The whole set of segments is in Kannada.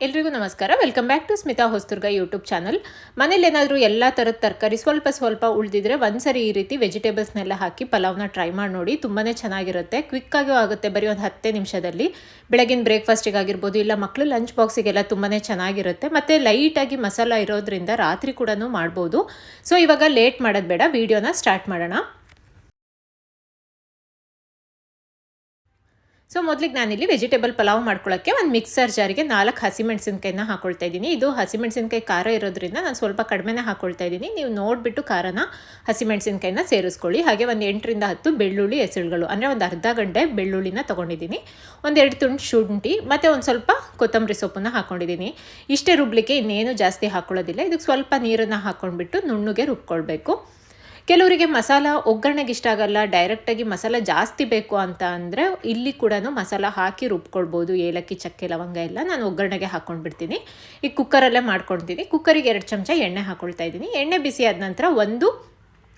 ಎಲ್ರಿಗೂ ನಮಸ್ಕಾರ. Welcome back to Smitha Hosturga YouTube channel ಮನೇಲಿ ಏನಾದರೂ ಎಲ್ಲ ಥರದ ತರಕಾರಿ ಸ್ವಲ್ಪ ಸ್ವಲ್ಪ ಉಳಿದಿದ್ರೆ ಒಂದು ಸರಿ ಈ ರೀತಿ ವೆಜಿಟೇಬಲ್ಸ್ನೆಲ್ಲ ಹಾಕಿ ಪಲಾವ್ನ ಟ್ರೈ ಮಾಡಿ ನೋಡಿ ತುಂಬಾ ಚೆನ್ನಾಗಿರುತ್ತೆ. ಕ್ವಿಕ್ಕಾಗೂ ಆಗುತ್ತೆ ಬರೀ ಒಂದು ಹತ್ತೇ ನಿಮಿಷದಲ್ಲಿ. ಬೆಳಗಿನ ಬ್ರೇಕ್ಫಾಸ್ಟಿಗಾಗಿರ್ಬೋದು ಇಲ್ಲ ಮಕ್ಕಳು ಲಂಚ್ ಬಾಕ್ಸಿಗೆಲ್ಲ ತುಂಬಾ ಚೆನ್ನಾಗಿರುತ್ತೆ. ಮತ್ತು ಲೈಟಾಗಿ ಮಸಾಲ ಇರೋದ್ರಿಂದ ರಾತ್ರಿ ಕೂಡ ಮಾಡ್ಬೋದು. ಸೊ ಇವಾಗ ಲೇಟ್ ಮಾಡೋದು ಬೇಡ ವೀಡಿಯೋನ ಸ್ಟಾರ್ಟ್ ಮಾಡೋಣ. ಸೊ ಮೊದಲಿಗೆ ನಾನಿಲ್ಲಿ ವೆಜಿಟೇಬಲ್ ಪಲಾವ್ ಮಾಡ್ಕೊಳ್ಳೋಕ್ಕೆ ಒಂದು ಮಿಕ್ಸರ್ ಜಾರಿಗೆ ನಾಲ್ಕು ಹಸಿಮೆಣಸಿನ್ಕಾಯಿನ ಹಾಕೊಳ್ತಾ ಇದ್ದೀನಿ. ಇದು ಹಸಿಮೆಣಸಿನ್ಕಾಯಿ ಖಾರ ಇರೋದ್ರಿಂದ ನಾನು ಸ್ವಲ್ಪ ಕಡಿಮೆನೇ ಹಾಕೊಳ್ತಾ ಇದ್ದೀನಿ. ನೀವು ನೋಡಿಬಿಟ್ಟು ಖಾರನ ಹಸಿಮೆಣಸಿನ್ಕಾಯಿನ ಸೇರಿಸ್ಕೊಳ್ಳಿ. ಹಾಗೆ ಒಂದು ಎಂಟರಿಂದ ಹತ್ತು ಬೆಳ್ಳುಳ್ಳಿ ಹೆಸರುಗಳು, ಅಂದರೆ ಒಂದು ಅರ್ಧ ಗಂಟೆ ಬೆಳ್ಳುಳ್ಳಿನ ತೊಗೊಂಡಿದ್ದೀನಿ. ಒಂದೆರಡು ತುಂಡು ಶುಂಠಿ, ಮತ್ತು ಒಂದು ಸ್ವಲ್ಪ ಕೊತ್ತಂಬರಿ ಸೊಪ್ಪನ್ನು ಹಾಕ್ಕೊಂಡಿದ್ದೀನಿ ಇಷ್ಟೇ ರುಬ್ಲಿಕ್ಕೆ ಇನ್ನೇನು ಜಾಸ್ತಿ ಹಾಕೊಳ್ಳೋದಿಲ್ಲ. ಇದಕ್ಕೆ ಸ್ವಲ್ಪ ನೀರನ್ನು ಹಾಕ್ಕೊಂಡ್ಬಿಟ್ಟು ನುಣ್ಣಗೆ ರುಬ್ಕೊಳ್ಬೇಕು. ಕೆಲವರಿಗೆ ಮಸಾಲ ಒಗ್ಗರಣೆಗೆ ಇಷ್ಟ ಆಗಲ್ಲ ಡೈರೆಕ್ಟಾಗಿ ಮಸಾಲ ಜಾಸ್ತಿ ಬೇಕು ಅಂತ ಅಂದರೆ ಇಲ್ಲಿ ಕೂಡ ಮಸಾಲ ಹಾಕಿ ರುಬ್ಕೊಳ್ಬೋದು. ಏಲಕ್ಕಿ, ಚಕ್ಕೆ, ಲವಂಗ ಎಲ್ಲ ನಾನು ಒಗ್ಗರಣೆಗೆ ಹಾಕ್ಕೊಂಡ್ಬಿಡ್ತೀನಿ ಈ ಕುಕ್ಕರಲ್ಲೇ ಮಾಡ್ಕೊಳ್ತೀನಿ ಕುಕ್ಕರಿಗೆ ಎರಡು ಚಮಚ ಎಣ್ಣೆ ಹಾಕ್ಕೊಳ್ತಾ ಇದ್ದೀನಿ. ಎಣ್ಣೆ ಬಿಸಿ ಆದ ನಂತರ ಒಂದು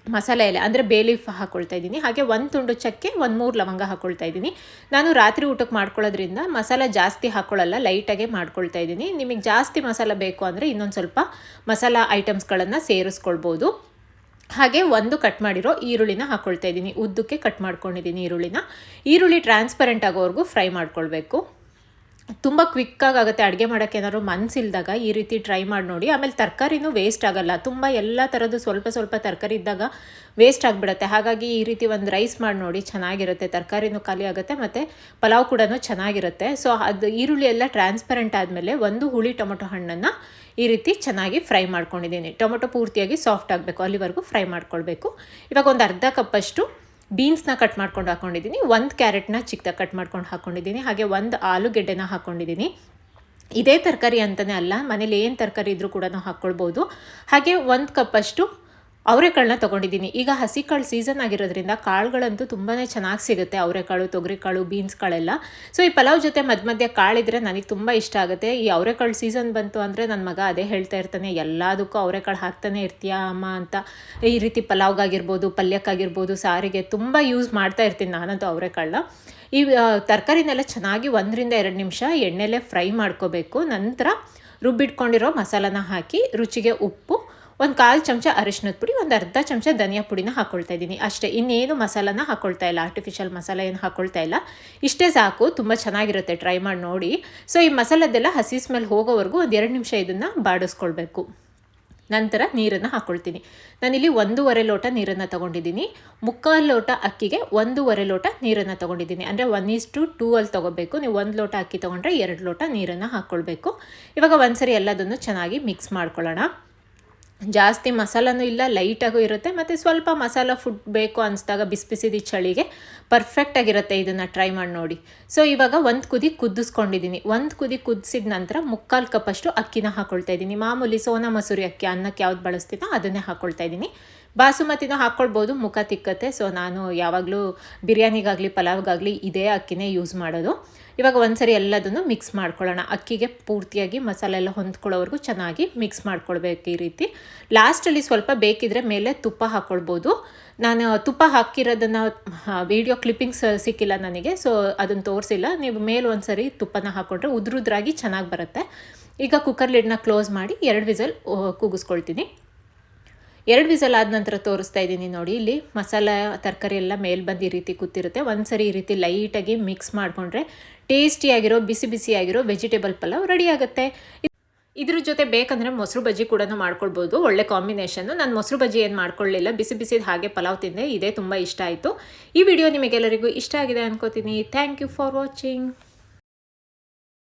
ಮಸಾಲೆ ಎಲೆ, ಅಂದರೆ ಬೇಲೀಫ್ ಹಾಕ್ಕೊಳ್ತಾ ಇದ್ದೀನಿ. ಹಾಗೆ ಒಂದು ತುಂಡು ಚಕ್ಕೆ, ಒಂದು ಮೂರು ಲವಂಗ ಹಾಕ್ಕೊಳ್ತಾ ಇದ್ದೀನಿ. ನಾನು ರಾತ್ರಿ ಊಟಕ್ಕೆ ಮಾಡ್ಕೊಳ್ಳೋದ್ರಿಂದ ಮಸಾಲ ಜಾಸ್ತಿ ಹಾಕ್ಕೊಳ್ಳಲ್ಲ ಲೈಟಾಗೆ ಮಾಡ್ಕೊಳ್ತಾ ಇದ್ದೀನಿ. ನಿಮಗೆ ಜಾಸ್ತಿ ಮಸಾಲ ಬೇಕು ಅಂದರೆ ಇನ್ನೊಂದು ಸ್ವಲ್ಪ ಮಸಾಲ ಐಟಮ್ಸ್ಗಳನ್ನು ಸೇರಿಸ್ಕೊಳ್ಬೋದು. ಹಾಗೆ ಒಂದು ಕಟ್ ಮಾಡಿರೋ ಈರುಳ್ಳಿನ ಹಾಕ್ಕೊಳ್ತಾ ಇದ್ದೀನಿ. ಉದ್ದಕ್ಕೆ ಕಟ್ ಮಾಡ್ಕೊಂಡಿದ್ದೀನಿ ಈರುಳ್ಳಿನ. ಈರುಳ್ಳಿ ಟ್ರಾನ್ಸ್ಪರೆಂಟ್ ಆಗೋವರೆಗೂ ಫ್ರೈ ಮಾಡ್ಕೊಳ್ಬೇಕು. ತುಂಬ ಕ್ವಿಕ್ಕಾಗಿ ಆಗುತ್ತೆ ಅಡುಗೆ ಮಾಡೋಕ್ಕೆ ಏನಾದ್ರು ಮನಸ್ಸಿಲ್ದಾಗ ಈ ರೀತಿ ಟ್ರೈ ಮಾಡಿ ನೋಡಿ. ಆಮೇಲೆ ತರಕಾರಿನೂ ವೇಸ್ಟ್ ಆಗೋಲ್ಲ. ತುಂಬ ಎಲ್ಲ ಥರದ್ದು ಸ್ವಲ್ಪ ಸ್ವಲ್ಪ ತರಕಾರಿ ಇದ್ದಾಗ ವೇಸ್ಟ್ ಆಗಿಬಿಡುತ್ತೆ. ಹಾಗಾಗಿ ಈ ರೀತಿ ಒಂದು ರೈಸ್ ಮಾಡಿ ನೋಡಿ ಚೆನ್ನಾಗಿರುತ್ತೆ. ತರಕಾರಿನೂ ಖಾಲಿ ಆಗುತ್ತೆ ಮತ್ತು ಪಲಾವ್ ಕೂಡ ಚೆನ್ನಾಗಿರುತ್ತೆ. ಸೊ ಅದು ಈರುಳ್ಳಿ ಎಲ್ಲ ಟ್ರಾನ್ಸ್ಪರೆಂಟ್ ಆದಮೇಲೆ ಒಂದು ಹುಳಿ ಟೊಮೊಟೊ ಹಣ್ಣನ್ನು ಈ ರೀತಿ ಚೆನ್ನಾಗಿ ಫ್ರೈ ಮಾಡ್ಕೊಂಡಿದ್ದೀನಿ. ಟೊಮೊಟೊ ಪೂರ್ತಿಯಾಗಿ ಸಾಫ್ಟ್ ಆಗಬೇಕು. ಅಲ್ಲಿವರೆಗೂ ಫ್ರೈ ಮಾಡ್ಕೊಳ್ಬೇಕು. ಇವಾಗ ಒಂದು ಅರ್ಧ ಕಪ್ಪಷ್ಟು ಬೀನ್ಸ್ನ ಕಟ್ ಮಾಡ್ಕೊಂಡು ಹಾಕೊಂಡಿದ್ದೀನಿ, ಒಂದು ಕ್ಯಾರೆಟ್ನ ಚಿಕ್ಕದಾಗಿ ಕಟ್ ಮಾಡ್ಕೊಂಡು ಹಾಕೊಂಡಿದ್ದೀನಿ, ಹಾಗೆ ಒಂದು ಆಲೂಗೆಡ್ಡೆನ ಹಾಕ್ಕೊಂಡಿದ್ದೀನಿ ಇದೇ ತರಕಾರಿ ಅಂತಲೇ ಅಲ್ಲ, ಮನೇಲಿ ಏನು ತರಕಾರಿ ಇದ್ದರೂ ಕೂಡ ಹಾಕ್ಕೊಳ್ಬೋದು. ಹಾಗೆ ಒಂದು ಕಪ್ಪಷ್ಟು ಅವರೆಕಾಳನ್ನ ತೊಗೊಂಡಿದ್ದೀನಿ. ಈಗ ಹಸಿ ಕಾಳು ಸೀಸನ್ ಆಗಿರೋದ್ರಿಂದ ಕಾಳುಗಳಂತೂ ತುಂಬಾ ಚೆನ್ನಾಗಿ ಸಿಗುತ್ತೆ. ಅವರೆಕಾಳು, ತೊಗರಿಕಾಳು ಬೀನ್ಸ್ ಕಾಳೆಲ್ಲ ಸೊ ಈ ಪಲಾವ್ ಜೊತೆ ಮಧ್ಯ ಮಧ್ಯ ಕಾಳಿದ್ರೆ ನನಗೆ ತುಂಬ ಇಷ್ಟ ಆಗುತ್ತೆ. ಈ ಅವರೆಕಾಳು ಸೀಸನ್ ಬಂತು ಅಂದರೆ ನನ್ನ ಮಗ ಅದೇ ಹೇಳ್ತಾ ಇರ್ತಾನೆ, ಎಲ್ಲದಕ್ಕೂ ಅವರೆಕಾಳು ಹಾಕ್ತಾನೆ ಇರ್ತೀಯಾ ಅಮ್ಮ? ಅಂತ. ಈ ರೀತಿ ಪಲಾವ್ಗಾಗಿರ್ಬೋದು, ಪಲ್ಯಕ್ಕಾಗಿರ್ಬೋದು, ಸಾರಿಗೆ ತುಂಬ ಯೂಸ್ ಮಾಡ್ತಾ ಇರ್ತೀನಿ ನಾನಂತೂ ಅವರೆಕಾಳನ್ನ. ಈ ತರಕಾರಿನೆಲ್ಲ ಚೆನ್ನಾಗಿ ಒಂದರಿಂದ ಎರಡು ನಿಮಿಷ ಎಣ್ಣೆಲೆ ಫ್ರೈ ಮಾಡ್ಕೋಬೇಕು. ನಂತರ ರುಬ್ಬಿಟ್ಕೊಂಡಿರೋ ಮಸಾಲನ ಹಾಕಿ ರುಚಿಗೆ ಉಪ್ಪು ಒಂದು ಕಾಲು ಚಮಚ ಅರಿಶಿನದ ಪುಡಿ, ಒಂದು ಅರ್ಧ ಚಮಚ ಧನಿಯಾ ಪುಡಿನ ಹಾಕೊಳ್ತಾ ಇದ್ದೀನಿ ಅಷ್ಟೇ, ಇನ್ನೇನು ಮಸಾಲನ ಹಾಕ್ಕೊಳ್ತಾ ಇಲ್ಲ. ಆರ್ಟಿಫಿಷಿಯಲ್ ಮಸಾಲ ಏನು ಹಾಕ್ಕೊಳ್ತಾ ಇಲ್ಲ. ಇಷ್ಟೇ ಸಾಕು, ತುಂಬ ಚೆನ್ನಾಗಿರುತ್ತೆ. ಟ್ರೈ ಮಾಡಿ ನೋಡಿ. ಸೊ ಈ ಮಸಾಲದ್ದೆಲ್ಲ ಹಸಿ ಸ್ಮೆಲ್ ಹೋಗೋವರೆಗೂ ಒಂದು ಎರಡು ನಿಮಿಷ ಇದನ್ನು ಬಾಡಿಸ್ಕೊಳ್ಬೇಕು. ನಂತರ ನೀರನ್ನು ಹಾಕ್ಕೊಳ್ತೀನಿ ನಾನಿಲ್ಲಿ ಒಂದೂವರೆ ಲೋಟ ನೀರನ್ನು ತೊಗೊಂಡಿದ್ದೀನಿ. ಮುಕ್ಕಾಲು ಲೋಟ ಅಕ್ಕಿಗೆ ಒಂದೂವರೆ ಲೋಟ ನೀರನ್ನು ತೊಗೊಂಡಿದ್ದೀನಿ. ಅಂದರೆ ಒನ್ ಈಸ್ ಟು ಟೂ ಅಲ್ಲಿ ತೊಗೋಬೇಕು. ನೀವು ಒಂದು ಲೋಟ ಅಕ್ಕಿ ತೊಗೊಂಡ್ರೆ ಎರಡು ಲೋಟ ನೀರನ್ನು ಹಾಕ್ಕೊಳ್ಬೇಕು ಇವಾಗ ಒಂದ್ಸರಿ ಎಲ್ಲದನ್ನು ಚೆನ್ನಾಗಿ ಮಿಕ್ಸ್ ಮಾಡ್ಕೊಳ್ಳೋಣ. ಜಾಸ್ತಿ ಮಸಾಲನೂ ಇಲ್ಲ, ಲೈಟಾಗೂ ಇರುತ್ತೆ. ಮತ್ತು ಸ್ವಲ್ಪ ಮಸಾಲ ಫುಡ್ ಬೇಕು ಅನಿಸ್ದಾಗ ಬಿಸಿ ಬಿಸಿದ ಚಳಿಗೆ ಪರ್ಫೆಕ್ಟಾಗಿರುತ್ತೆ ಇದನ್ನು ಟ್ರೈ ಮಾಡಿ ನೋಡಿ. ಸೊ ಇವಾಗ ಒಂದು ಕುದಿ ಕುದಿಸ್ಕೊಂಡಿದ್ದೀನಿ ಒಂದು ಕುದಿ ಕುದಿಸಿದ ನಂತರ ಮುಕ್ಕಾಲು ಕಪ್ಪಷ್ಟು ಅಕ್ಕಿನ ಹಾಕ್ಕೊಳ್ತಾ ಇದ್ದೀನಿ ಮಾಮೂಲಿ ಸೋನಾ ಮಸೂರಿ ಅಕ್ಕಿ ಅನ್ನಕ್ಕೆ ಯಾವ್ದು ಬಳಸ್ತೀನೋ ಅದನ್ನೇ ಹಾಕ್ಕೊಳ್ತಾ ಇದ್ದೀನಿ ಬಾಸುಮತಿನೂ ಹಾಕ್ಕೊಳ್ಬೋದು, ಮುಖ ತಿಕ್ಕತ್ತೆ. ಸೊ ನಾನು ಯಾವಾಗಲೂ ಬಿರಿಯಾನಿಗಾಗಲಿ, ಪಲಾವ್ಗಾಗಲಿ ಇದೇ ಅಕ್ಕಿನೇ ಯೂಸ್ ಮಾಡೋದು. ಇವಾಗ ಒಂದ್ಸರಿ ಎಲ್ಲದನ್ನು ಮಿಕ್ಸ್ ಮಾಡ್ಕೊಳ್ಳೋಣ. ಅಕ್ಕಿಗೆ ಪೂರ್ತಿಯಾಗಿ ಮಸಾಲೆ ಎಲ್ಲ ಹೊಂದ್ಕೊಳ್ಳೋವರೆಗೂ ಚೆನ್ನಾಗಿ ಮಿಕ್ಸ್ ಮಾಡ್ಕೊಳ್ಬೇಕು ಈ ರೀತಿ. ಲಾಸ್ಟಲ್ಲಿ ಸ್ವಲ್ಪ ಬೇಕಿದ್ರೆ ಮೇಲೆ ತುಪ್ಪ ಹಾಕ್ಕೊಳ್ಬೋದು. ನಾನು ತುಪ್ಪ ಹಾಕಿರೋದನ್ನು ವಿಡಿಯೋ ಕ್ಲಿಪ್ಪಿಂಗ್ಸ್ ಸಿಕ್ಕಿಲ್ಲ ನನಗೆ ಸೊ ಅದನ್ನು ತೋರಿಸಿಲ್ಲ. ನೀವು ಮೇಲೆ ಒಂದು ಸರಿ ತುಪ್ಪನ ಹಾಕ್ಕೊಂಡ್ರೆ ಉದ್ರುದ್ರಾಗಿ ಚೆನ್ನಾಗಿ ಬರುತ್ತೆ. ಈಗ ಕುಕ್ಕರ್ ಲಿಡ್ನ ಕ್ಲೋಸ್ ಮಾಡಿ ಎರಡು ವಿಸಲ್ ಕೂಗಿಸ್ಕೊಳ್ತೀನಿ. ಎರಡು ವಿಸಲ್ ಆದ ನಂತರ ತೋರಿಸ್ತಾ ಇದ್ದೀನಿ ನೋಡಿ. ಇಲ್ಲಿ ಮಸಾಲ, ತರಕಾರಿ ಎಲ್ಲ ಮೇಲೆ ಬಂದು ಈ ರೀತಿ ಕೂತಿರುತ್ತೆ. ಒಂದ್ಸರಿ ಈ ರೀತಿ ಲೈಟಾಗಿ ಮಿಕ್ಸ್ ಮಾಡಿಕೊಂಡ್ರೆ ಟೇಸ್ಟಿಯಾಗಿರೋ ಬಿಸಿ ಬಿಸಿಯಾಗಿರೋ ವೆಜಿಟೇಬಲ್ ಪಲಾವ್ ರೆಡಿ ಆಗುತ್ತೆ. ಇದ್ರ ಜೊತೆ ಬೇಕಂದರೆ ಮೊಸರು ಬಜ್ಜಿ ಕೂಡ ಮಾಡ್ಕೊಳ್ಬೋದು. ಒಳ್ಳೆ ಕಾಂಬಿನೇಷನ್ನು ನಾನು ಮೊಸರು ಬಜ್ಜಿ ಏನು ಮಾಡ್ಕೊಳ್ಳಿಲ್ಲ. ಬಿಸಿ ಬಿಸಿದ ಹಾಗೆ ಪಲಾವ್ ತಿಂದೆ. ಇದೇ ತುಂಬ ಇಷ್ಟ ಆಯಿತು. ಈ ವಿಡಿಯೋ ನಿಮಗೆಲ್ಲರಿಗೂ ಇಷ್ಟ ಆಗಿದೆ ಅನ್ಕೋತೀನಿ. Thank you for watching